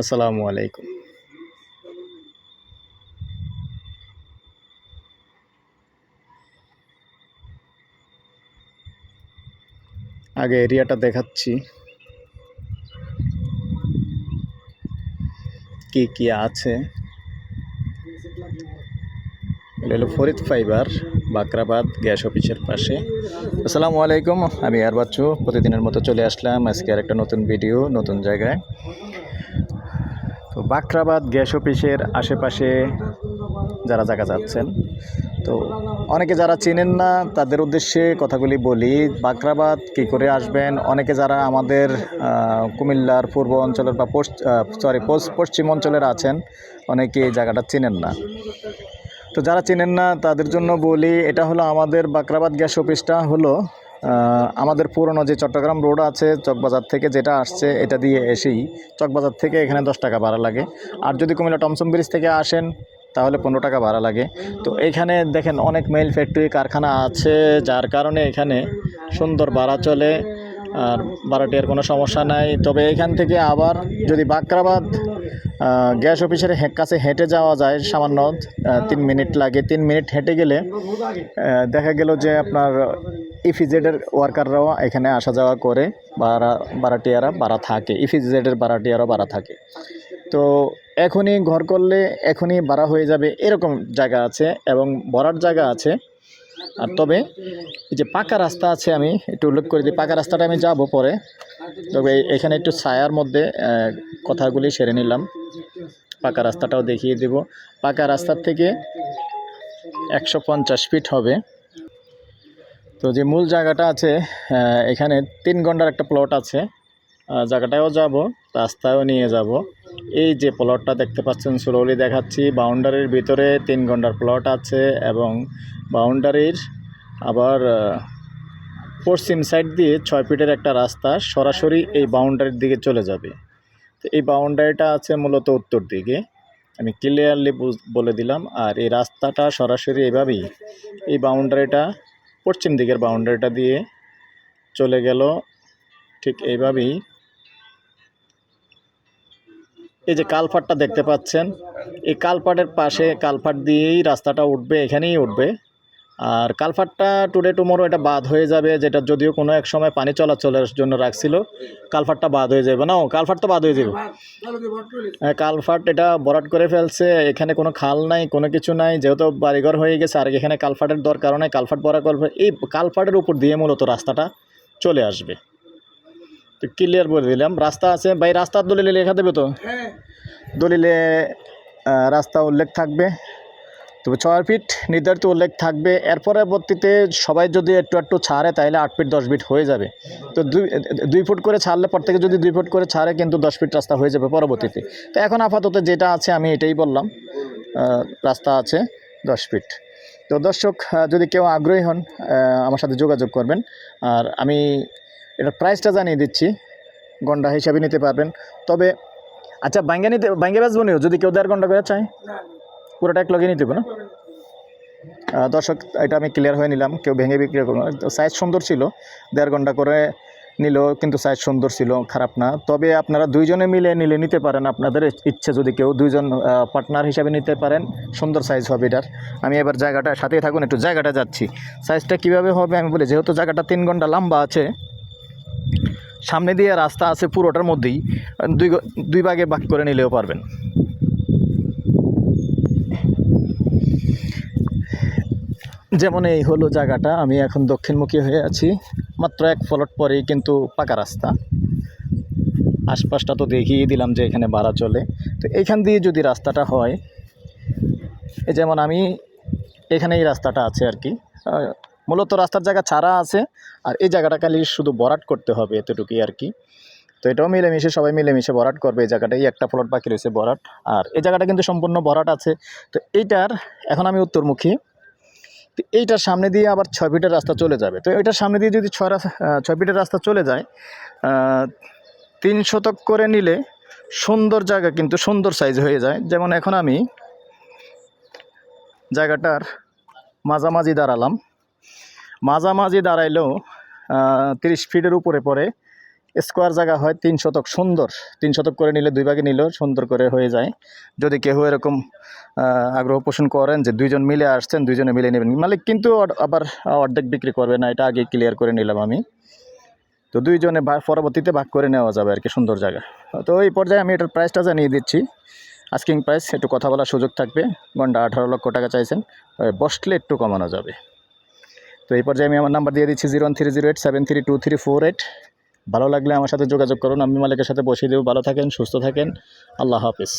আসসালামু আলাইকুম। আগে এরিয়াটা দেখাচ্ছি। কি কি আছে? হলো ফরিদ ফাইবার, বাকরাবাদ গ্যাস অফিসের পাশে। আসসালামু আলাইকুম, আমি আর বাচ্চু প্রতিদিনের মতো চলে আসলাম আজকে আর একটা নতুন ভিডিও, নতুন জায়গায়। তো বাকরাবাদ গ্যাস অফিসের আশেপাশে যারা জায়গা যাচ্ছেন। তো অনেকে যারা চেনেন না, তাদের উদ্দেশ্যে কথাগুলি বলি বাকরাবাদ কী করে আসবেন? অনেকে যারা আমাদের কুমিল্লার পূর্ব অঞ্চলের বা সরি পশ্চিম অঞ্চলের আছেন, অনেকে এই জায়গাটা চেনেন না। তো যারা চেনেন না, তাদের জন্য বলি, এটা হলো আমাদের বাকরাবাদ গ্যাস অফিসটা হলো আমাদের পুরনো যে চট্টগ্রাম রোড আছে, চকবাজার থেকে যেটা আসছে, এটা দিয়ে এসেই চকবাজার থেকে এখানে দশ টাকা ভাড়া লাগে। আর যদি কুমিল্লা টমসম ব্রিজ থেকে আসেন, তাহলে পনেরো টাকা ভাড়া লাগে। তো এখানে দেখেন অনেক মেইল ফ্যাক্টরি কারখানা আছে, যার কারণে এখানে সুন্দর ভাড়া চলে, আর ভাড়াটিয়ার কোনো সমস্যা নাই। তবে এখান থেকে আবার যদি বাকরাবাদ গ্যাস অফিসের কাছে হেঁটে যাওয়া যায় সামান্য তিন মিনিট লাগে। তিন মিনিট হেঁটে গেলে দেখা গেল যে আপনার ইফিজেডের ওয়ার্কাররাও এখানে আসা যাওয়া করে ভাড়া ভাড়াটিয়ারা ভাড়া থাকে। ইফিজেডের ভাড়াটিয়ারা ভাড়া থাকে। তো এখনই ঘর করলে এখনই ভাড়া হয়ে যাবে, এরকম জায়গা আছে এবং ভরার জায়গা আছে। আর তবে এই যে পাকা রাস্তা আছে আমি একটু উল্লেখ করে দিই। পাকা রাস্তাটা আমি যাব পরে। তবে এখানে একটু ছায়ার মধ্যে কথাগুলি সেরে নিলাম। পাকা রাস্তাটাও দেখিয়ে দেব। পাকা রাস্তার থেকে একশো পঞ্চাশ ফিট হবে। তো যে মূল জায়গাটা আছে এখানে তিন ঘণ্টার একটা প্লট আছে। আহ, জায়গাটায়ও যাব রাস্তায়ও নিয়ে যাব। এই যে প্লটটা দেখতে পাচ্ছেন স্লোলি দেখাচ্ছি। বাউন্ডারির ভিতরে তিন ঘণ্টার প্লট আছে এবং বাউন্ডারির আবার পশ্চিম সাইড দিয়ে ছয় ফিটের একটা রাস্তা সরাসরি এই বাউন্ডারির দিকে চলে যাবে। তো এই বাউন্ডারিটা আছে মূলত উত্তর দিকে। আমি ক্লিয়ারলি বলে দিলাম। আর এই রাস্তাটা সরাসরি এভাবেই এই বাউন্ডারিটা পশ্চিম দিকের বাউন্ডারিটা দিয়ে চলে গেল। ঠিক এইভাবেই এই যে কালপাটটা দেখতে পাচ্ছেন এই কালপাটের পাশে কালপাট দিয়েই রাস্তাটা উঠবে এখানেই উঠবে। আর কালপাটটা টুডে টুমোরো এটা বাদ হয়ে যাবে যেটা যদিও কোনো এক সময় পানি চলাচলের জন্য রাখছিল কালপাটটা বাদ হয়ে যাবে। না ও কালপাট তো বাদ হয়ে যাবে। হ্যাঁ, কালভার্ট এটা বরাট করে ফেলছে এখানে কোনো খাল নাই কোনো কিছু নাই যেহেতু বাড়িঘর হয়ে গেছে আর এখানে কালভার্টের দরকার নেই কালভার্ট বরাট এই কালভার্টের উপর দিয়ে মূলত রাস্তাটা চলে আসবে। তো ক্লিয়ার বলে দিলাম। রাস্তা আছে। ভাই রাস্তার দলিলে লেখা দেবে তো? দলিলে রাস্তা উল্লেখ থাকবে। তবে ছয় ফিট নির্ধারিত উল্লেখ থাকবে। এর পরবর্তীতে সবাই যদি একটু একটু ছাড়ে তাহলে আট ফিট দশ ফিট হয়ে যাবে। তো দুই দুই ফুট করে ছাড়লে পর থেকে যদি দুই ফুট করে ছাড়ে কিন্তু দশ ফিট রাস্তা হয়ে যাবে পরবর্তীতে। তো এখন আপাতত যেটা আছে আমি এটাই বললাম। রাস্তা আছে দশ ফিট তো দর্শক যদি কেউ আগ্রহী হন আমার সাথে যোগাযোগ করবেন। আর আমি এটার প্রাইসটা জানিয়ে দিচ্ছি। গন্ডা হিসাবে নিতে পারবেন। তবে আচ্ছা ব্যাঙ্গে নিতে ব্যাঙ্গে বেচবো নিও? যদি কেউ দেড় ঘণ্টা করে চায়? পুরোটা এক লগে নিতে না? দর্শক, এটা আমি ক্লিয়ার হয়ে নিলাম। কেউ ভেঙে বিক্রি করব সাইজ সুন্দর ছিল। দেড় ঘণ্টা করে নিলেও কিন্তু সাইজ সুন্দর ছিল, খারাপ না। তবে আপনারা দুইজনে মিলে নিলে নিতে পারেন। আপনাদের ইচ্ছে যদি কেউ দুইজন পার্টনার হিসাবে নিতে পারেন, সুন্দর সাইজ হবে এটার। আমি এবার জায়গাটা, সাথেই থাকুন, একটু জায়গাটা যাচ্ছি। সাইজটা কীভাবে হবে আমি বলি, যেহেতু জায়গাটা তিন ঘণ্টা লম্বা আছে সামনে দিয়ে রাস্তা আছে পুরোটার মধ্যেই, দুই দুই ভাগে ভাগ করে নিলেও পারবেন। যেমন এই হলো জায়গাটা, আমি এখন দক্ষিণমুখী হয়ে আছি। মাত্র এক ফলট পরেই কিন্তু পাকা রাস্তা। আশপাশটা তো দেখিয়ে দিলাম যে এখানে ভাড়া চলে। তো এইখান দিয়ে যদি রাস্তাটা হয় যেমন আমি এখানে এই রাস্তাটা আছে আর কি। মূলত রাস্তার জায়গা ছাড়া আছে আর এই জায়গাটা খালি শুধু বরাট করতে হবে এতটুকুই আর কি। তো এটাও মিলেমিশে সবাই মিলেমিশে ভরাট করবে এই জায়গাটাই একটা প্লট বাকি রয়েছে ভরাট আর এই জায়গাটা কিন্তু সম্পূর্ণ ভরাট আছে। তো এইটার এখন আমি উত্তরমুখী। তো এইটার সামনে দিয়ে আবার ছয় ফিটের রাস্তা চলে যাবে। তো এটার সামনে দিয়ে যদি ছয় রাস- আহ, ছয় ফিটের রাস্তা চলে যায় তিন শতক করে নিলে সুন্দর জায়গা কিন্তু সুন্দর সাইজ হয়ে যায়। যেমন এখন আমি জায়গাটার মাঝামাঝি দাঁড়ালাম। মাঝামাঝি দাঁড়াইলেও তিরিশ ফিটের উপরে পড়ে। স্কোয়ার জায়গা হয় তিন শতক সুন্দর। তিন শতক করে নিলে দুই ভাগে নিলেও সুন্দর করে হয়ে যায়। যদি কেউ এরকম আগ্রহ পোষণ করেন যে দুইজন মিলে আসছেন, দুইজনে মিলে নেবেন। মালিক কিন্তু আবার অর্ধেক বিক্রি করবে না, এটা আগে ক্লিয়ার করে নিলাম আমি। তো দুইজনে পরবর্তীতে ভাগ করে নেওয়া যাবে আর কি, সুন্দর জায়গা। তো এই পর্যায়ে আমি এটার প্রাইসটা জানিয়ে দিচ্ছি। আস্কিং প্রাইস একটু কথা বলার সুযোগ থাকবে। ঘণ্টা আঠারো লক্ষ টাকা চাইছেন বসলে একটু কমানো যাবে। তো এই পর্যায়ে আমি আমার নাম্বার দিয়ে দিচ্ছি zero three zero eight seven three two three four eight ভালো লাগলে আমার সাথে যোগাযোগ করুন, আমি মালিকের সাথে বসিয়ে দেবো। ভালো থাকেন, সুস্থ থাকেন। আল্লাহ হাফিজ।